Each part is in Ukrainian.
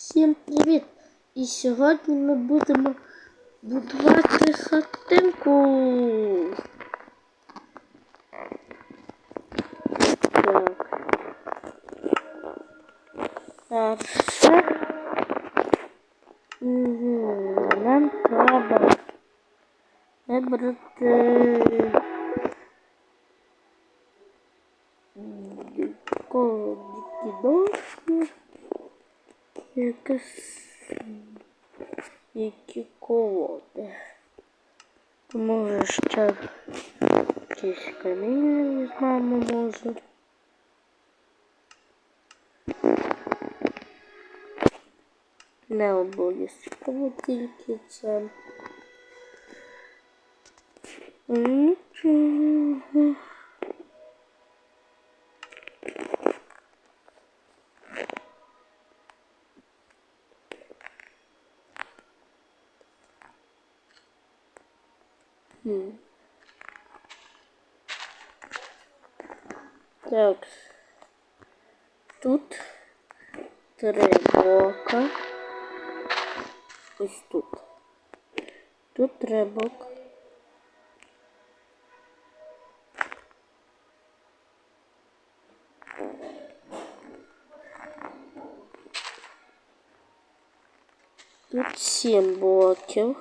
Всім привіт! І сьогодні ми будемо будувати хатинку. Так. Перше. Угу. Нам треба вибрати такого дідовську. Якась які колоди. Може ще якісь каміння візьмемо може. Не обов'язково тільки це. Нічого. Так. Тут три блока. Ось тут. Тут три блока. Тут сім блоків.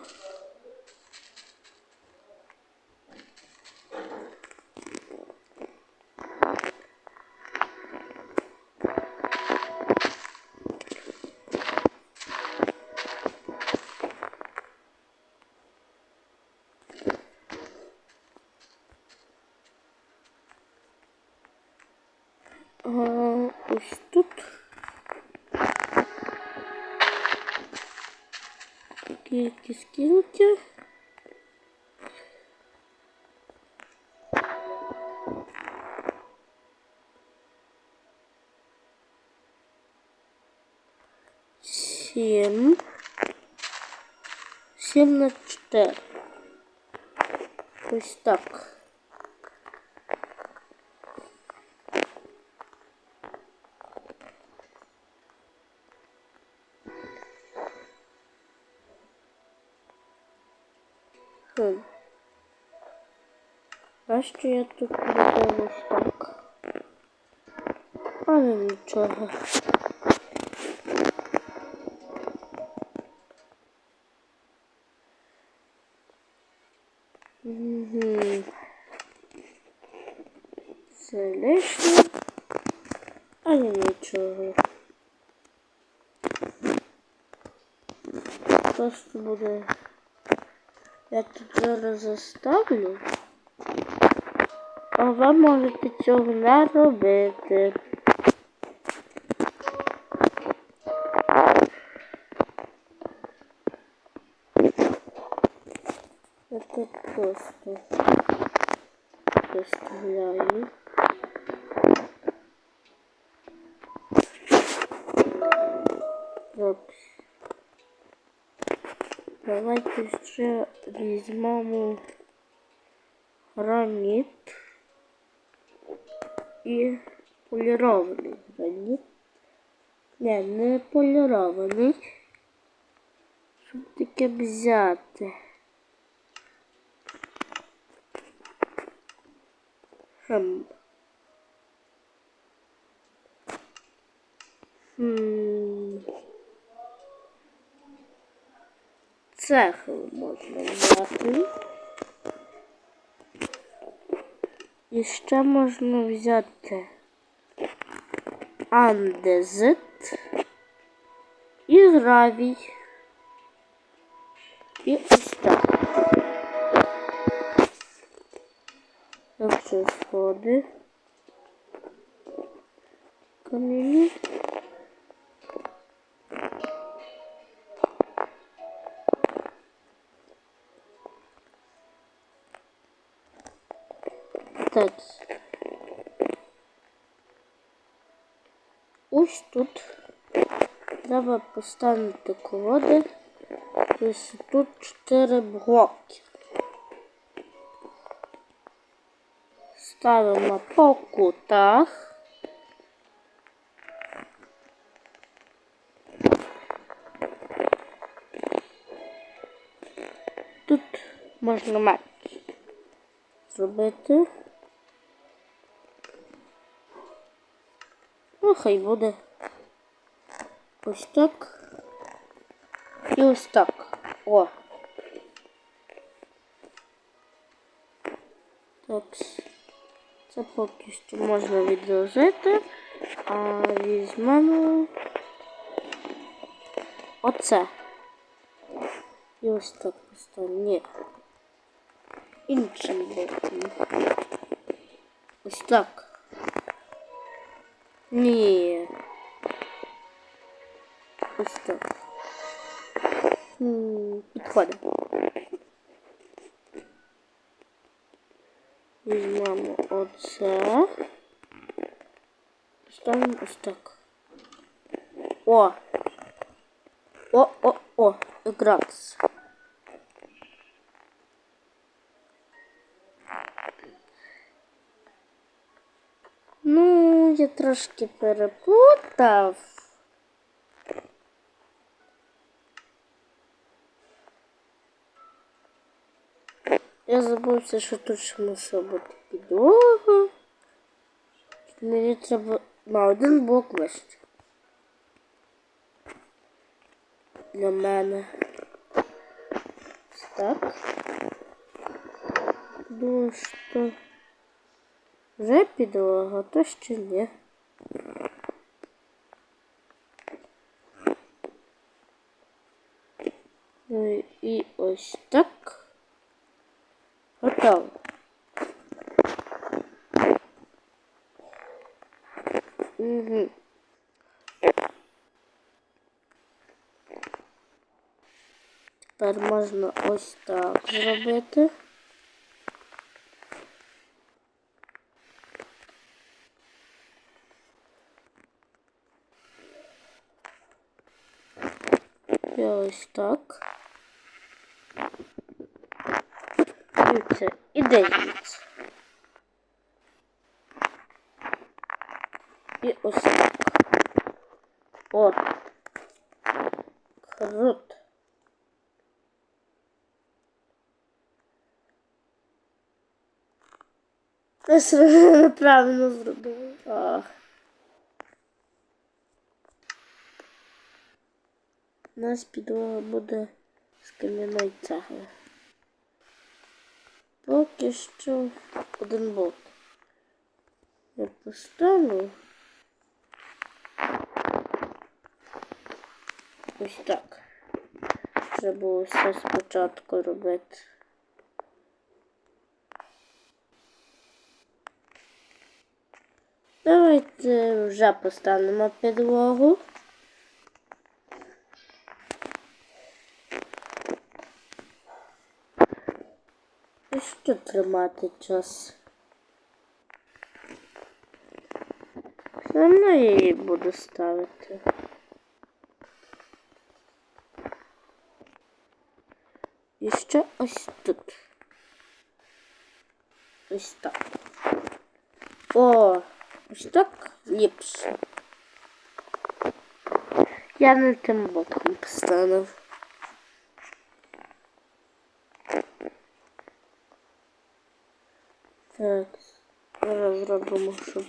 Ось тут. Кілька скілки. Сім. Сім на чотири. Ось так. Що я тут робив ось так? Але нічого. Угу. Це лишнє, але нічого. Просто буде. Я тут зараз заставлю. А ви можете цього не робити. Я тут просто поставляю. Опс. Давайте ще візьмемо граніт і полірований граніт. Не, не полірований. Щоб таке взяти. Хм. Хм. Цехи можна взяти. І ще можна взяти андезит і гравій. І ось так. Якщо сходи. Камінь. так. Ось тут треба поставити колоди. Ось тут 4 блоки. Ставимо по кутах. Тут можно мать зробити. Ну, хай буде. Ось так. І ось так. О. Так. Це поки що можна відложити. А візьмемо оце. І ось так поставимо. Ні. Іншим боком. Ось так. Ні. Ось так. М, Підходить. Візьмемо оце. Ставимо ось так. О! О, о, о, якраз. Ну, я трошки переплутав. Я забувся, що тут ще мусила бути підлога. Мені треба на один бок вище. Для мене. Так. Думаю, що вже підлога, то ще ні. Ну і- ось так. Готово. Угу. Тепер можна ось так зробити. І так. І це іде. І ось так. О. Круто. Я все неправильно зробила. Ах. У нас підлога буде з кам'яної цегли. Поки що один бок. Я поставлю. Ось так. Треба все спочатку робити. Давайте вже поставимо підлогу. І що тримати час? Все одно я її буду ставити. І ще ось тут. Ось так. О, ось так ліпше. Я не тим боком поставив. Так, зараз зробимо, щоб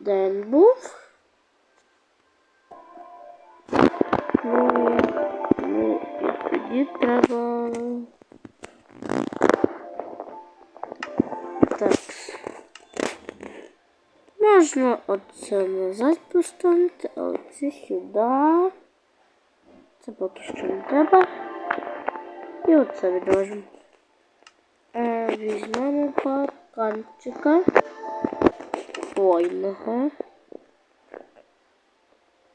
день був. Ну, ну і тоді треба. Так. Можна оце назад поставити, а оце сюди. Це поки що не треба. І оце відложимо. Візьмемо парканчика хвойного.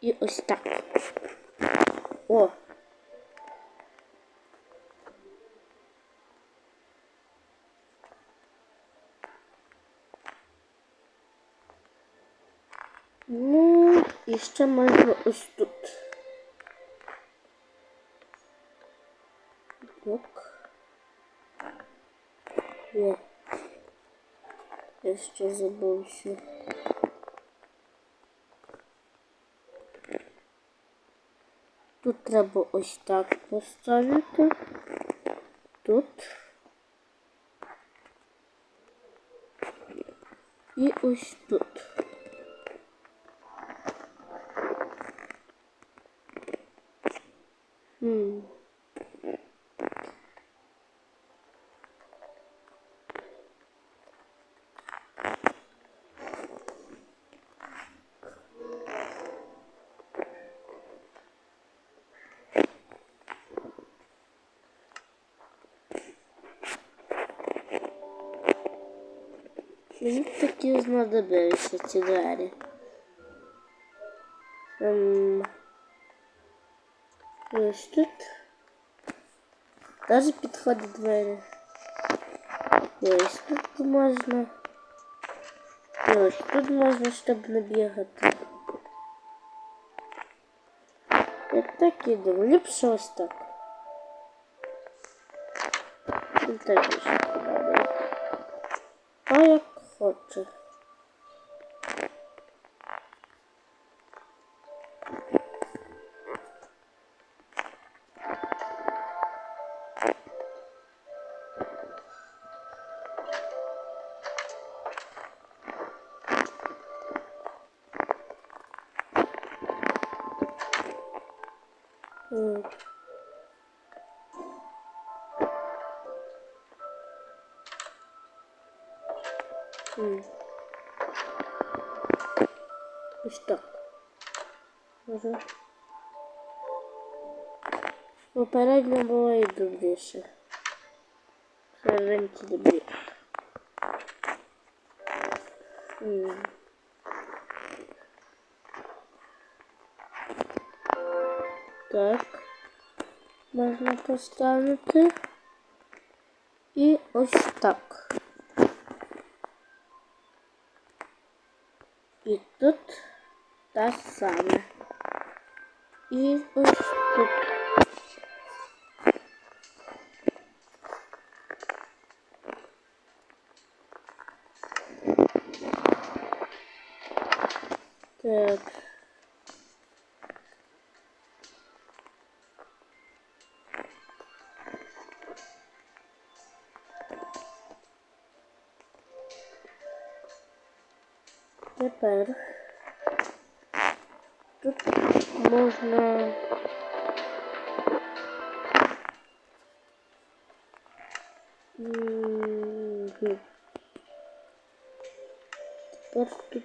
І ось так. О! Ну, і ще можна ось тут. Так. Є. Я ще забувся. Тут треба ось так поставити. Тут. І ось тут. Хм. Мені такі знадобилися ці двері. Ем, ось тут. Даже підходять двері. І ось тут можна. І ось тут можна, щоб не бігати. Я так і думаю, ліпше ось так. І так більше подобається. А korktu. Hmm. М. Ось так. Може. Попередньо було і добріше. Серединці добріше. М. Так. Можна поставити. І ось так. І тут те саме. І ось тут. Тепер тут можна Мгм. Тепер тут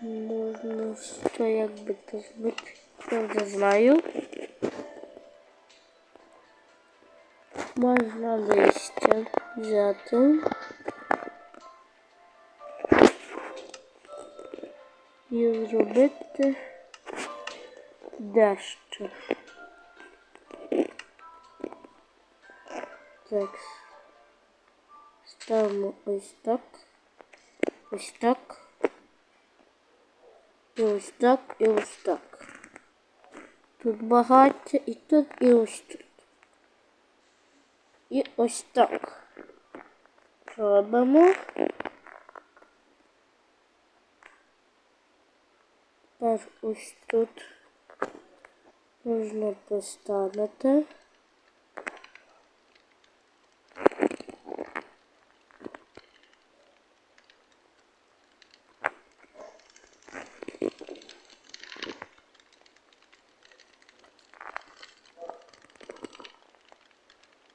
можна що як би то зробити. Я вже знаю. Можна листя взяти. І зробити дещо. Так. Ставимо ось так. Ось так. І ось так, і ось так. Тут багаття і тут, і ось тут. І ось так. Робимо. Тепер ось тут можна поставити.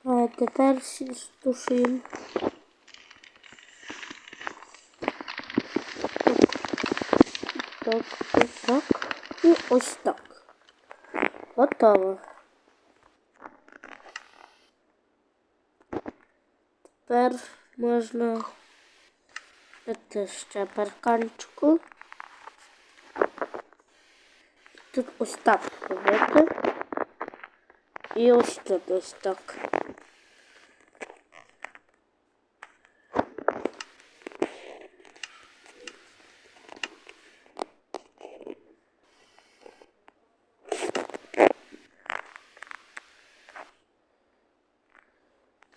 А тепер всі. Так, ось так. І ось так. Готово. Тепер можна дати ще парканчику. Тут ось так робити. І ось тут ось так.